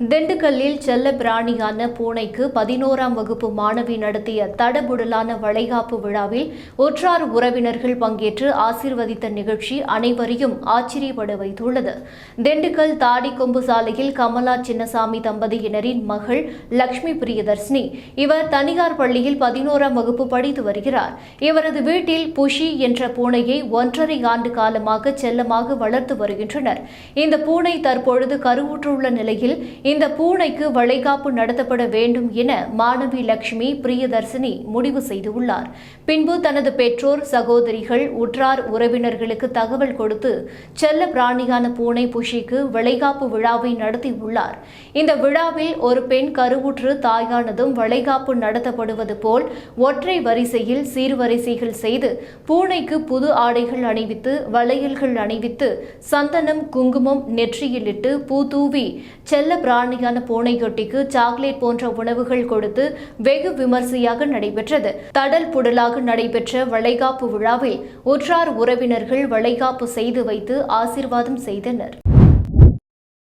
திண்டுக்கல்லில் செல்ல பிராணியான பூனைக்கு பதினோராம் வகுப்பு மாணவி நடத்திய தடபுடலான வளைகாப்பு விழாவில் ஒற்றார் உறவினர்கள் பங்கேற்று ஆசீர்வதித்த நிகழ்ச்சி அனைவரையும் ஆச்சரியப்பட வைத்துள்ளது. திண்டுக்கல் தாடிக்கொம்பு சாலையில் கமலா சின்னசாமி தம்பதியினரின் மகள் லக்ஷ்மி பிரியதர்ஷினி. இவர் தனியார் பள்ளியில் பதினோராம் வகுப்பு படித்து வருகிறார். இவரது வீட்டில் புஷி என்ற பூனையை ஒன்றரை ஆண்டு காலமாக செல்லமாக வளர்த்து வருகின்றனர். இந்த பூனை தற்பொழுது கருவுற்றுள்ள நிலையில் இந்த பூனைக்கு வளைகாப்பு நடத்தப்பட வேண்டும் என மாணவி லட்சுமி பிரியதர்சினி முடிவு செய்துள்ளார். பின்பு தனது பெற்றோர் சகோதரிகள் உற்றார் உறவினர்களுக்கு தகவல் கொடுத்து செல்ல பிராணியான பூனை புஷிக்கு வளைகாப்பு விழாவை நடத்தியுள்ளார். இந்த விழாவில் ஒரு பெண் கருவுற்று தாயானதும் வளைகாப்பு நடத்தப்படுவது போல் ஒற்றை வரிசையில் சீர்வரிசைகள் செய்து பூனைக்கு புது ஆடைகள் அணிவித்து வளையல்கள் அணிவித்து சந்தனம் குங்குமம் நெற்றியிலிட்டு பூ தூவி செல்ல ராணியான பூனையொட்டிக்கு சாக்லேட் போன்ற உணவுகள் கொடுத்து வெகு விமர்சையாக நடைபெற்றது. தடல் புடலாக நடைபெற்ற வளைகாப்பு விழாவில் உற்றார் உறவினர்கள் வளைகாப்பு செய்து வைத்து ஆசிர்வாதம் செய்தனர்.